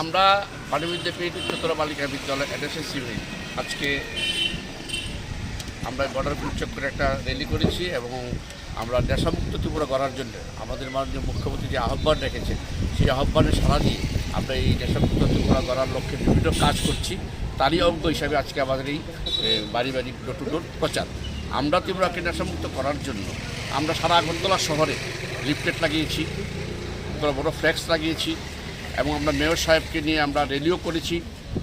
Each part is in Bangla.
আমরা পানি বিদ্যাপীঠ উচ্চতর বালিকা বিদ্যালয় এনএসএসসি আজকে আমরা বর্ডার উচ্চক করে একটা র্যালি করেছি এবং আমরা নেশামুক্ত ত্রিপুরা করার জন্য আমাদের মাননীয় মুখ্যমন্ত্রী যে আহ্বান রেখেছে, সেই আহ্বানে সাড়া দিয়ে আমরা এই নেশামুক্ত ত্রিপুরা করার লক্ষ্যে বিভিন্ন কাজ করছি। তারই অঙ্গ হিসাবে আজকে আমাদের এই বাড়ি বাড়ি ডোর টু ডোর প্রচার। আমরা ত্রিপুরাকে নেশামুক্ত করার জন্য আমরা সারা আগরতলা শহরে লিফলেট লাগিয়েছি, বড় বড় ফ্ল্যাক্স লাগিয়েছি এবং আমরা মেয়র সাহেবকে নিয়ে আমরা রেলিও করেছি।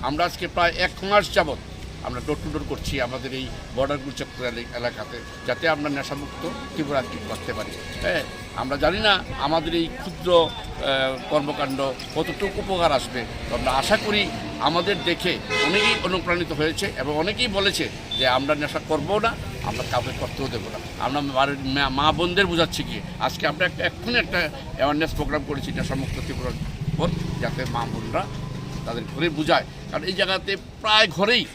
আমরা আজকে প্রায় এক মাস যাবৎ আমরা ডোর টু ডোর করছি আমাদের এই বর্ডার গুলচক্র এলাকাতে, যাতে আমরা নেশামুক্ত ত্রিপুরা করতে পারি। হ্যাঁ আমরা জানি না আমাদের এই ক্ষুদ্র কর্মকাণ্ড কতটুকু উপকার আসবে। আমরা আশা করি আমাদের দেখে অনেকেই অনুপ্রাণিত হয়েছে এবং অনেকেই বলেছে যে আমরা নেশা করব না, আমরা কাউকে করতেও দেবো না। আমরা মা- বোনদের বোঝাচ্ছি কি, আজকে আমরা একটা এক্ষুনি একটা অ্যাওয়ারনেস প্রোগ্রাম করেছি, নেশামুক্ত উপর যাতে মা বোনরা তাদের ঘরে বোঝায়। কারণ এই জায়গাতে প্রায় ঘরেই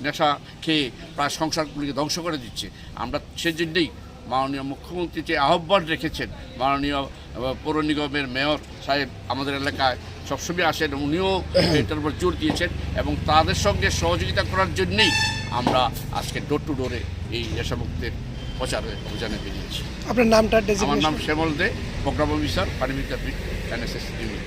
নেশা খেয়ে প্রায় সংসারগুলিকে ধ্বংস করে দিচ্ছে। আমরা সেজন্যই মাননীয় মুখ্যমন্ত্রী যে আহ্বান রেখেছেন মাননীয় পৌর নিগমের মেয়র সাহেব আমাদের এলাকায় সবসময় আসেন উনিও এটার উপর জোর দিয়েছেন এবং তাদের সঙ্গে সহযোগিতা করার জন্যেই আমরা আজকে ডোর টু ডোরে এই নেশামুক্তের প্রচারে অভিযানে বেরিয়েছি। আপনার নামটা আমার নাম শ্যামল দে প্রোগ্রাম অফিসার পানি বিদ্যাপীঠ এনএসএস ইউনিট